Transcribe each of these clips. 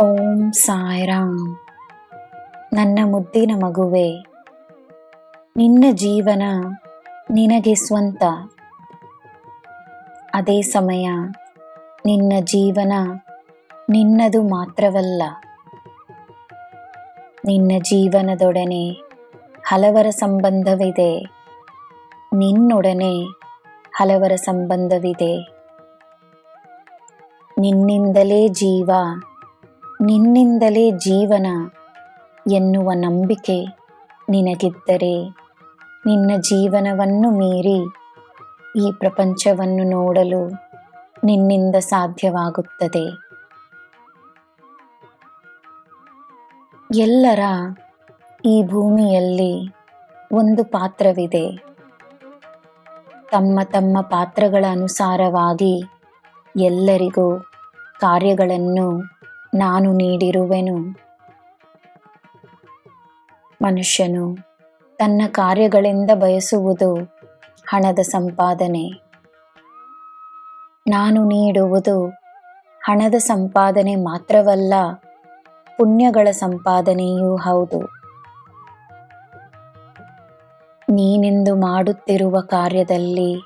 ಓಂ ಸಾಯಿರಾಮ್ ನನ್ನ ಮುದ್ದಿನ ಮಗುವೆ, ನಿನ್ನ ಜೀವನ ನಿನಗೆ ಸ್ವಂತ. ಅದೇ ಸಮಯ ನಿನ್ನ ಜೀವನ ನಿನ್ನದು ಮಾತ್ರವಲ್ಲ. ನಿನ್ನ ಜೀವನದೊಡನೆ ಹಲವರ ಸಂಬಂಧವಿದೆ. ನಿನ್ನೊಡನೆ ಹಲವರ ಸಂಬಂಧವಿದೆ. ನಿನ್ನಿಂದಲೇ ಜೀವ ನಿನ್ನಿಂದಲೇ ಜೀವನ ಎನ್ನುವ ನಂಬಿಕೆ ನಿನಗಿದ್ದರೆ ನಿನ್ನ ಜೀವನವನ್ನು ಮೀರಿ ಈ ಪ್ರಪಂಚವನ್ನು ನೋಡಲು ನಿನ್ನಿಂದ ಸಾಧ್ಯವಾಗುತ್ತದೆ. ಎಲ್ಲರ ಈ ಭೂಮಿಯಲ್ಲಿ ಒಂದು ಪಾತ್ರವಿದೆ. ತಮ್ಮ ತಮ್ಮ ಪಾತ್ರಗಳ ಅನುಸಾರವಾಗಿ ಎಲ್ಲರಿಗೂ ಕಾರ್ಯಗಳನ್ನು ನಾನು ನೀಡಿರುವೆನು. ಮನುಷ್ಯನು ತನ್ನ ಕಾರ್ಯಗಳಿಂದ ಬಯಸುವುದು ಹಣದ ಸಂಪಾದನೆ. ನಾನು ನೀಡುವುದು ಹಣದ ಸಂಪಾದನೆ ಮಾತ್ರವಲ್ಲ, ಪುಣ್ಯಗಳ ಸಂಪಾದನೆಯೂ ಹೌದು. ನೀನೆಂದು ಮಾಡುತ್ತಿರುವ ಕಾರ್ಯದಲ್ಲಿ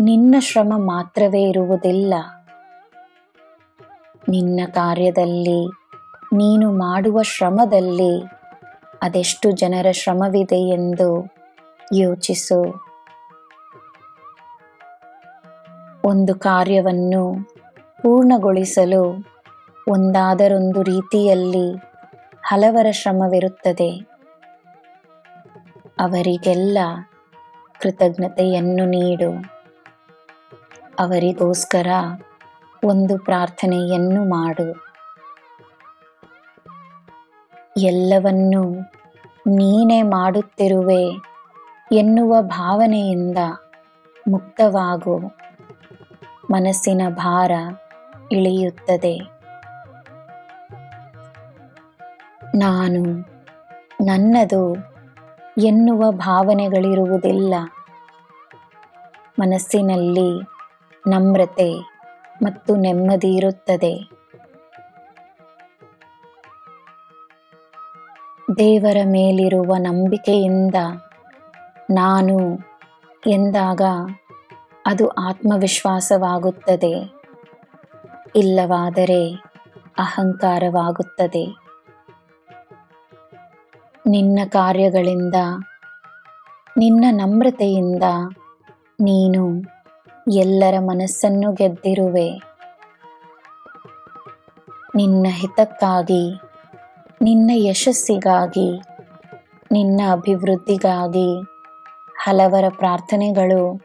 ನಿನ್ನ ಶ್ರಮ ಮಾತ್ರವೇ ಇರುವುದಿಲ್ಲ. ನಿನ್ನ ಕಾರ್ಯದಲ್ಲಿ, ನೀನು ಮಾಡುವ ಶ್ರಮದಲ್ಲಿ ಅದೆಷ್ಟು ಜನರ ಶ್ರಮವಿದೆ ಎಂದು ಯೋಚಿಸು. ಒಂದು ಕಾರ್ಯವನ್ನು ಪೂರ್ಣಗೊಳಿಸಲು ಒಂದಾದರೊಂದು ರೀತಿಯಲ್ಲಿ ಹಲವರ ಶ್ರಮವಿರುತ್ತದೆ. ಅವರಿಗೆಲ್ಲ ಕೃತಜ್ಞತೆಯನ್ನು ನೀಡು. ಅವರಿಗೋಸ್ಕರ ಒಂದು ಪ್ರಾರ್ಥನೆಯನ್ನು ಮಾಡು. ಎಲ್ಲವನ್ನೂ ನೀನೇ ಮಾಡುತ್ತಿರುವೆ ಎನ್ನುವ ಭಾವನೆಯಿಂದ ಮುಕ್ತವಾಗು. ಮನಸ್ಸಿನ ಭಾರ ಇಳಿಯುತ್ತದೆ. ನಾನು ನನ್ನದು ಎನ್ನುವ ಭಾವನೆಗಳಿರುವುದಿಲ್ಲ. ಮನಸ್ಸಿನಲ್ಲಿ ನಮ್ರತೆ ಮತ್ತು ನೆಮ್ಮದಿ ಇರುತ್ತದೆ. ದೇವರ ಮೇಲಿರುವ ನಂಬಿಕೆಯಿಂದ ನಾನು ಎಂದಾಗ ಅದು ಆತ್ಮವಿಶ್ವಾಸವಾಗುತ್ತದೆ. ಇಲ್ಲವಾದರೆ ಅಹಂಕಾರವಾಗುತ್ತದೆ. ನಿನ್ನ ಕಾರ್ಯಗಳಿಂದ, ನಿನ್ನ ನಮ್ರತೆಯಿಂದ ನೀನು ಎಲ್ಲರ ಮನಸ್ಸನ್ನು ಗೆದ್ದಿರುವೆ. ನಿನ್ನ ಹಿತಕ್ಕಾಗಿ, ನಿನ್ನ ಯಶಸ್ಸಿಗಾಗಿ, ನಿನ್ನ ಅಭಿವೃದ್ಧಿಗಾಗಿ ಹಲವರ ಪ್ರಾರ್ಥನೆಗಳು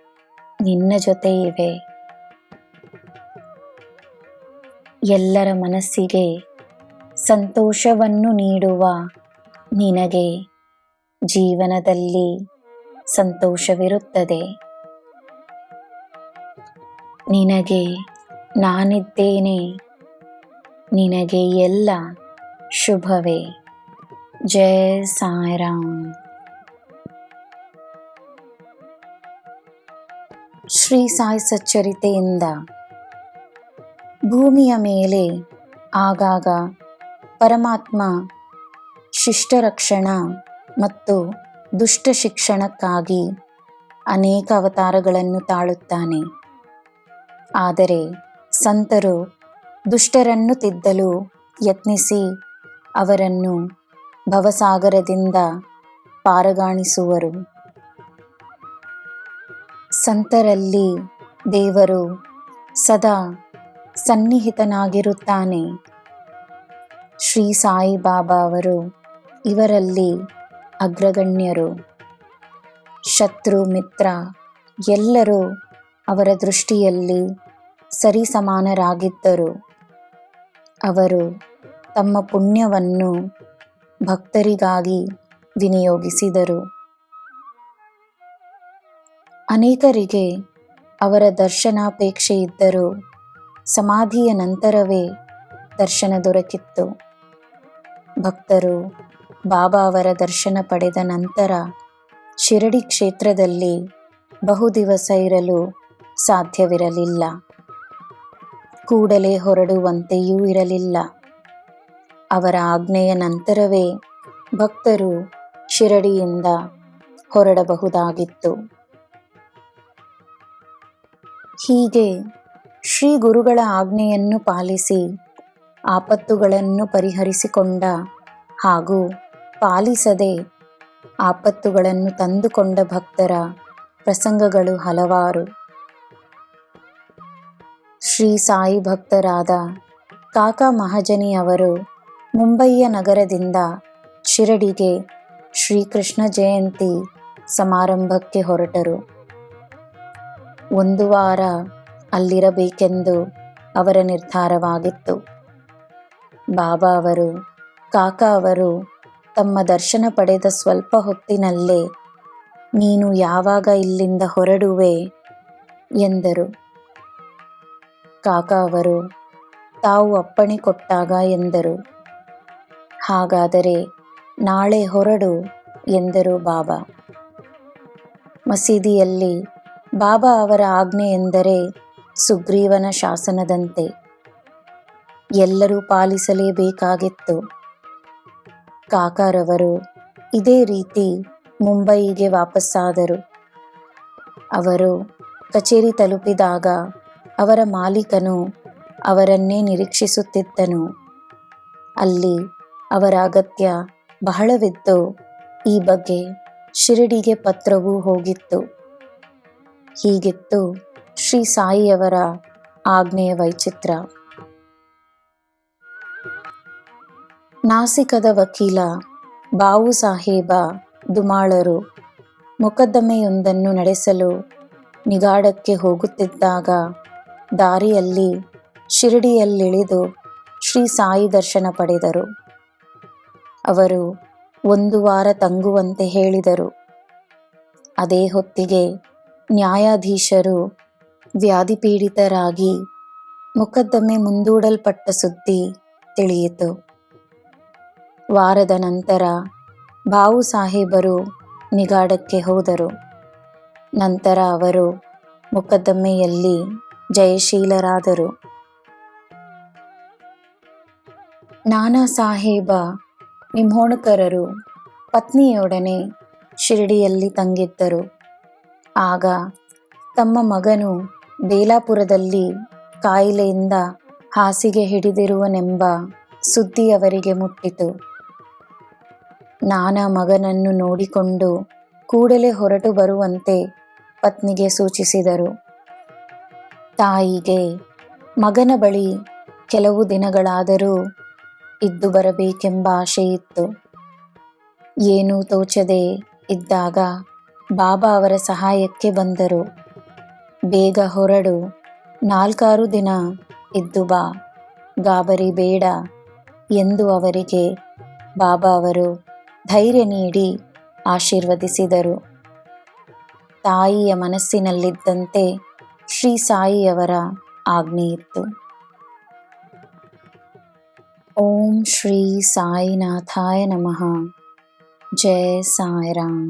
ನಿನ್ನ ಜೊತೆ ಇವೆ. ಎಲ್ಲರ ಮನಸ್ಸಿಗೆ ಸಂತೋಷವನ್ನು ನೀಡುವ ನಿನಗೆ ಜೀವನದಲ್ಲಿ ಸಂತೋಷವಿರುತ್ತದೆ. ನಿನಗೆ ನಾನಿದ್ದೇನೆ. ನಿನಗೆ ಎಲ್ಲ ಶುಭವೇ. ಜಯ ಸಾಯಿರಾಮ್ ಶ್ರೀ ಸಾಯಿ ಸಚ್ಚರಿತೆಯಿಂದ ಭೂಮಿಯ ಮೇಲೆ ಆಗಾಗ ಪರಮಾತ್ಮ ಶಿಷ್ಟರಕ್ಷಣ ಮತ್ತು ದುಷ್ಟ ಶಿಕ್ಷಣಕ್ಕಾಗಿ ಅನೇಕ ಅವತಾರಗಳನ್ನು ತಾಳುತ್ತಾನೆ. ಆದರೆ ಸಂತರು ದುಷ್ಟರನ್ನು ತಿದ್ದಲು ಯತ್ನಿಸಿ ಅವರನ್ನು ಭವಸಾಗರದಿಂದ ಪಾರಗಾಣಿಸುವರು. ಸಂತರಲ್ಲಿ ದೇವರು ಸದಾ ಸನ್ನಿಹಿತನಾಗಿರುತ್ತಾನೆ. ಶ್ರೀ ಸಾಯಿಬಾಬಾ ಅವರು ಇವರಲ್ಲಿ ಅಗ್ರಗಣ್ಯರು. ಶತ್ರು, ಮಿತ್ರ ಎಲ್ಲರೂ ಅವರ ದೃಷ್ಟಿಯಲ್ಲಿ ಸರಿಸಮಾನರಾಗಿದ್ದರು. ಅವರು ತಮ್ಮ ಪುಣ್ಯವನ್ನು ಭಕ್ತರಿಗಾಗಿ ವಿನಿಯೋಗಿಸಿದರು. ಅನೇಕರಿಗೆ ಅವರ ದರ್ಶನಾಪೇಕ್ಷೆ ಇದ್ದರೂ ಸಮಾಧಿಯ ನಂತರವೇ ದರ್ಶನ ದೊರಕಿತ್ತು. ಭಕ್ತರು ಬಾಬಾ ಅವರ ದರ್ಶನ ಪಡೆದ ನಂತರ ಶಿರಡಿ ಕ್ಷೇತ್ರದಲ್ಲಿ ಬಹುದಿವಸ ಇರಲು ಸಾಧ್ಯವಿರಲಿಲ್ಲ. ಕೂಡಲೇ ಹೊರಡುವಂತೆಯೂ ಇರಲಿಲ್ಲ. ಅವರ ಆಜ್ಞೆಯ ನಂತರವೇ ಭಕ್ತರು ಶಿರಡಿಯಿಂದ ಹೊರಡಬಹುದಾಗಿತ್ತು. ಹೀಗೆ ಶ್ರೀ ಗುರುಗಳ ಆಜ್ಞೆಯನ್ನು ಪಾಲಿಸಿ ಆಪತ್ತುಗಳನ್ನು ಪರಿಹರಿಸಿಕೊಂಡ ಹಾಗೂ ಪಾಲಿಸದೆ ಆಪತ್ತುಗಳನ್ನು ತಂದುಕೊಂಡ ಭಕ್ತರ ಪ್ರಸಂಗಗಳು ಹಲವಾರು. ಶ್ರೀ ಸಾಯಿ ಭಕ್ತರಾದ ಕಾಕಾ ಮಹಾಜನಿ ಅವರು ಮುಂಬಯಿಯ ನಗರದಿಂದ ಶಿರಡಿಗೆ ಶ್ರೀಕೃಷ್ಣ ಜಯಂತಿ ಸಮಾರಂಭಕ್ಕೆ ಹೊರಟರು. ಒಂದು ವಾರ ಅಲ್ಲಿರಬೇಕೆಂದು ಅವರ ನಿರ್ಧಾರವಾಗಿತ್ತು. ಬಾಬಾ ಅವರು, ಕಾಕಾ ಅವರು ತಮ್ಮ ದರ್ಶನ ಪಡೆದ ಸ್ವಲ್ಪ ಹೊತ್ತಿನಲ್ಲೇ, ನೀನು ಯಾವಾಗ ಇಲ್ಲಿಂದ ಹೊರಡುವೆ? ಎಂದರು. ಕಾಕಾ ಅವರು, ತಾವು ಅಪ್ಪಣೆ ಕೊಟ್ಟಾಗ ಎಂದರು. ಹಾಗಾದರೆ ನಾಳೆ ಹೊರಡು ಎಂದರು ಬಾಬಾ. ಮಸೀದಿಯಲ್ಲಿ ಬಾಬಾ ಅವರ ಆಜ್ಞೆ ಎಂದರೆ ಸುಗ್ರೀವನ ಶಾಸನದಂತೆ. ಎಲ್ಲರೂ ಪಾಲಿಸಲೇಬೇಕಾಗಿತ್ತು. ಕಾಕಾರವರು ಇದೇ ರೀತಿ ಮುಂಬಯಿಗೆ ವಾಪಸ್ಸಾದರು. ಅವರು ಕಚೇರಿ ತಲುಪಿದಾಗ ಅವರ ಮಾಲೀಕನು ಅವರನ್ನೇ ನಿರೀಕ್ಷಿಸುತ್ತಿದ್ದನು. ಅಲ್ಲಿ ಅವರ ಅಗತ್ಯ ಬಹಳವಿದ್ದು ಈ ಬಗ್ಗೆ ಶಿರಡಿಗೆ ಪತ್ರವೂ ಹೋಗಿತ್ತು. ಹೀಗಿತ್ತು ಶ್ರೀ ಸಾಯಿಯವರ ಆಜ್ಞೆಯ ವೈಚಿತ್ರ. ನಾಸಿಕದ ವಕೀಲ ಬಾವು ಸಾಹೇಬ ದುಮಾಳರು ಮೊಕದ್ದಮೆಯೊಂದನ್ನು ನಡೆಸಲು ನಿಗಾಡಕ್ಕೆ ಹೋಗುತ್ತಿದ್ದಾಗ ದಾರಿಯಲ್ಲಿ, ಶಿರಡಿಯಲ್ಲಿಳಿದು ಶ್ರೀ ಸಾಯಿ ದರ್ಶನ ಪಡೆದರು. ಅವರು ಒಂದು ವಾರ ತಂಗುವಂತೆ ಹೇಳಿದರು. ಅದೇ ಹೊತ್ತಿಗೆ ನ್ಯಾಯಾಧೀಶರು ವ್ಯಾಧಿಪೀಡಿತರಾಗಿ ಮೊಕದ್ದಮೆ ಮುಂದೂಡಲ್ಪಟ್ಟ ಸುದ್ದಿ ತಿಳಿಯಿತು. ವಾರದ ನಂತರ ಬಾವು ಸಾಹೇಬರು ನಿಗಾಡಕ್ಕೆ ಹೋದರು. ನಂತರ ಅವರು ಮೊಕದ್ದಮೆಯಲ್ಲಿ ಜಯಶೀಲರಾದರು. ನಾನಾ ಸಾಹೇಬ ನಿಂಹೋಣಕರರು ಪತ್ನಿಯೊಡನೆ ಶಿರಡಿಯಲ್ಲಿ ತಂಗಿದ್ದರು. ಆಗ ತಮ್ಮ ಮಗನು ಬೇಲಾಪುರದಲ್ಲಿ ಕಾಯಿಲೆಯಿಂದ ಹಾಸಿಗೆ ಹಿಡಿದಿರುವನೆಂಬ ಸುದ್ದಿ ಅವರಿಗೆ ಮುಟ್ಟಿತು. ನಾನಾ ಮಗನನ್ನು ನೋಡಿಕೊಂಡು ಕೂಡಲೇ ಹೊರಟು ಬರುವಂತೆ ಪತ್ನಿಗೆ ಸೂಚಿಸಿದರು. ತಾಯಿಗೆ ಮಗನ ಬಳಿ ಕೆಲವು ದಿನಗಳಾದರೂ ಇದ್ದು ಬರಬೇಕೆಂಬ ಆಶೆಯಿತ್ತು. ಏನೂ ತೋಚದೆ ಇದ್ದಾಗ ಬಾಬಾ ಅವರ ಸಹಾಯಕ್ಕೆ ಬಂದರು. ಬೇಗ ಹೊರಡು, ನಾಲ್ಕಾರು ದಿನ ಇದ್ದು ಬಾ, ಗಾಬರಿ ಬೇಡ ಎಂದು ಅವರಿಗೆ ಬಾಬಾ ಅವರು ಧೈರ್ಯ ನೀಡಿ ಆಶೀರ್ವದಿಸಿದರು. ತಾಯಿಯ ಮನಸ್ಸಿನಲ್ಲಿದ್ದಂತೆ ಶ್ರೀ ಸಾಯಿಯವರ ಆಜ್ಞೆಯಿತ್ತು ಓಂ ಶ್ರೀ ಸಾಯಿನಾಥಾಯ ನಮಃ ಜಯ ಸಾಯಿರಾಮ್